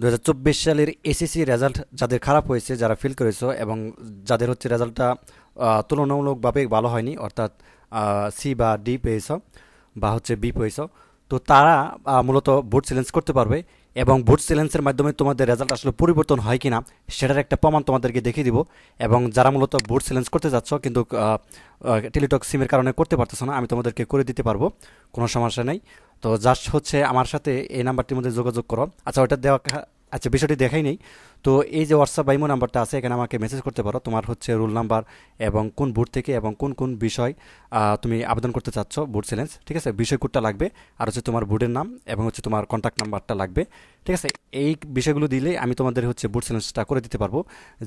দুহাজার চব্বিশ সালের এসএসসি রেজাল্ট যাদের খারাপ হয়েছে, যারা ফিল করেছ এবং যাদের হচ্ছে রেজাল্টটা তুলনামূলকভাবে ভালো হয়নি, অর্থাৎ সি বা ডি পেয়েছ বা হচ্ছে বি পেয়েছ তো তারা মূলত ভোট চ্যালেঞ্জ করতে পারবে এবং ভোট চ্যালেঞ্জের মাধ্যমে তোমাদের রেজাল্ট আসলে পরিবর্তন হয় কি না সেটার একটা প্রমাণ তোমাদেরকে দেখিয়ে দিব। এবং যারা মূলত ভোট চ্যালেঞ্জ করতে যাচ্ছ কিন্তু টেলিটক সিমের কারণে করতে পারতেছো না, আমি তোমাদেরকে করে দিতে পারব, কোনো সমস্যা নেই। তো জাস্ট হচ্ছে আমার সাথে এই নাম্বারটির মধ্যে যোগাযোগ করো। আচ্ছা ওটা দেওয়া আচ্ছা বিষয়টি দেখাই নেই। তো এই যে হোয়াটসঅ্যাপ বাইমো নাম্বারটা আছে, এখানে আমাকে মেসেজ করতে পারো। তোমার হচ্ছে রোল নাম্বার এবং কোন বুট থেকে এবং কোন কোন বিষয় তুমি আবেদন করতে চাচ্ছ বুট চ্যালেঞ্জ ঠিক আছে? বিষয় কোডটা লাগবে আর হচ্ছে তোমার বুটের নাম এবং হচ্ছে তোমার কন্ট্যাক্ট নাম্বারটা লাগবে, ঠিক আছে? এই বিষয়গুলো দিলে আমি তোমাদের হচ্ছে বুট চ্যালেঞ্জটা করে দিতে পারব।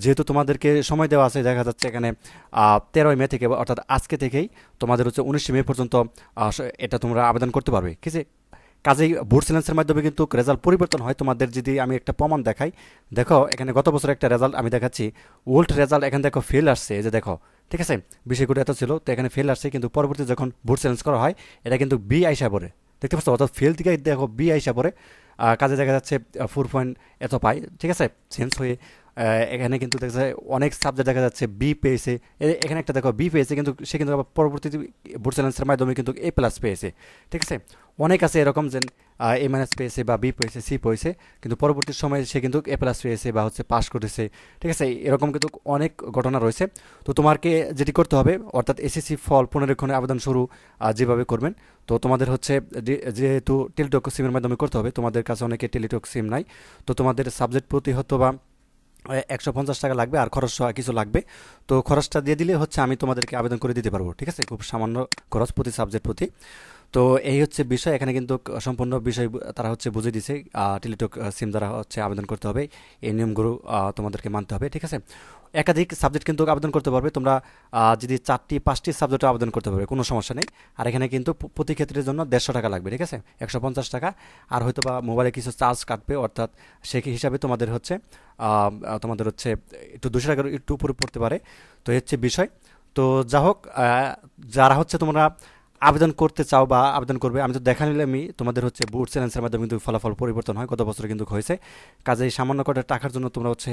যেহেতু তোমাদেরকে সময় দেওয়া আছে, দেখা যাচ্ছে এখানে তেরোই মে থেকে, অর্থাৎ আজকে থেকেই তোমাদের হচ্ছে উনিশে মে পর্যন্ত এটা তোমরা আবেদন করতে পারবে, ঠিক আছে? কাজেই ভোট চ্যালেঞ্জের মাধ্যমে কিন্তু রেজাল্ট পরিবর্তন হয়। তোমাদের যদি আমি একটা প্রমাণ দেখাই দেখো এখানে গত বছর একটা রেজাল্ট আমি দেখাচ্ছি। ওল্ড রেজাল্ট এখানে দেখো ফেল আসছে। যে দেখো ঠিক আছে? বিষয়গুলো এত ছিল তো এখানে ফেল আসছে কিন্তু পরবর্তী যখন ভোট চ্যালেঞ্জ করা হয় এটা কিন্তু বি আইসা পড়ে। দেখতে পাচ্ছ? অর্থাৎ ফেল থেকে দেখো বি আইসা আহ, কাজে দেখা যাচ্ছে ফোর পয়েন্ট এত পাই ঠিক আছে? চেঞ্জ হয়ে এখানে কিন্তু দেখা যায় অনেক সাবজেক্ট দেখা যাচ্ছে বি পেয়েছে। এখানে একটা দেখো বি পেয়েছে কিন্তু সে কিন্তু আবার পরবর্তীতে ভোট চ্যালেঞ্জের মাধ্যমে কিন্তু এ প্লাস পেয়েছে ঠিক আছে? অনেক আছে এরকম যে এ মাইনাস পেয়েছে বা বি পেয়েছে সি পেয়েছে কিন্তু পরবর্তী সময়ে সে কিন্তু এ প্লাস পেয়েছে বা হচ্ছে পাস করেছে ঠিক আছে? এরকম কিন্তু অনেক ঘটনা রয়েছে। তো তোমাকে যেটি করতে হবে, অর্থাৎ এসএসসি ফল পুনরীক্ষণে আবেদন শুরু যেভাবে করবেন, তো তোমাদের হচ্ছে যেহেতু টেলিটক সিমের মাধ্যমে করতে হবে, তোমাদের কাছে অনেকে টেলিটক সিম নাই, তো তোমাদের সাবজেক্ট প্রতি হয়তো বা একশো পঞ্চাশ টাকা লাগবে, আর খরচ কিছু লাগবে। তো খরচটা দিয়ে দিলে হচ্ছে আমি তোমাদেরকে আবেদন করে দিতে পারব। ঠিক আছে? খুব সামান্য খরচ প্রতি সাবজেক্ট প্রতি। তো এই হচ্ছে বিষয়। এখানে কিন্তু সম্পূর্ণ বিষয় তারা হচ্ছে বুঝে দিছে। টেলিটক সিম দ্বারা হচ্ছে আবেদন করতে হবে। এই নিয়মগুলো তোমাদেরকে মানতে হবে, ঠিক আছে? একাধিক সাবজেক্ট কিন্তু আবেদন করতে পারবে। তোমরা যদি চারটি, পাঁচটি সাবজেক্টে আবেদন করতে পারবে, কোনো সমস্যা নেই। আর এখানে কিন্তু প্রতি ক্ষেত্রের জন্য দেড়শো টাকা লাগবে, ঠিক আছে? একশো পঞ্চাশ টাকা। আর হয়তো বা মোবাইলে কিছু চার্জ কাটবে, অর্থাৎ সে হিসাবে তোমাদের হচ্ছে তোমাদের হচ্ছে একটু দুশো টাকার একটু উপরে পড়তে পারে। তো এই হচ্ছে বিষয়। তো যা হোক যারা হচ্ছে তোমরা আবেদন করতে চাও বা আবেদন করবে, আমি তো দেখা নিলামই তোমাদের হচ্ছে বুট চ্যালেঞ্জের মাধ্যমে কিন্তু ফলাফল পরিবর্তন হয়, গত বছর কিন্তু হয়েছে। কাজেই সামান্য কটা টাকার জন্য তোমরা হচ্ছে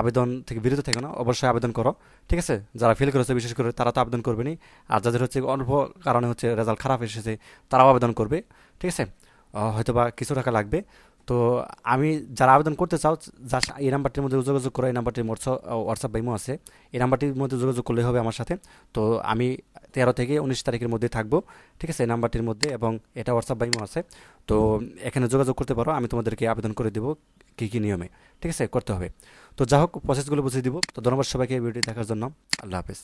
আবেদন থেকে বিরত থেকো না, অবশ্যই আবেদন করো, ঠিক আছে? যারা ফেল করেছে, বিশেষ করে তারা তো আবেদন করবে নি আর যাদের হচ্ছে অল্প কারণে হচ্ছে রেজাল্ট খারাপ এসেছে, তারাও আবেদন করবে, ঠিক আছে? হয়তো বা কিছু টাকা লাগবে। তো আমি যারা আবেদন করতে চাও জাস্ট এই নাম্বারটির মধ্যে যোগাযোগ করো, এই নাম্বারটির হোয়াটসঅ্যাপ বাইমো আছে। এই নাম্বারটির মধ্যে যোগাযোগ করলে হবে আমার সাথে। তো আমি তেরো থেকে উনিশ তারিখের মধ্যে থাকব, ঠিক আছে? এই নাম্বারটির মধ্যে এবং এটা হোয়াটসঅ্যাপ বাইমো আছে। তো এখানে যোগাযোগ করতে পারো, আমি তোমাদেরকে আবেদন করে দেবো কী কী নিয়মে, ঠিক আছে? করতে হবে। তো যা হোক প্রসেসগুলো বুঝিয়ে দিব। তো ধন্যবাদ সবাইকে এই ভিডিওটি দেখার জন্য। আল্লাহ হাফেজ।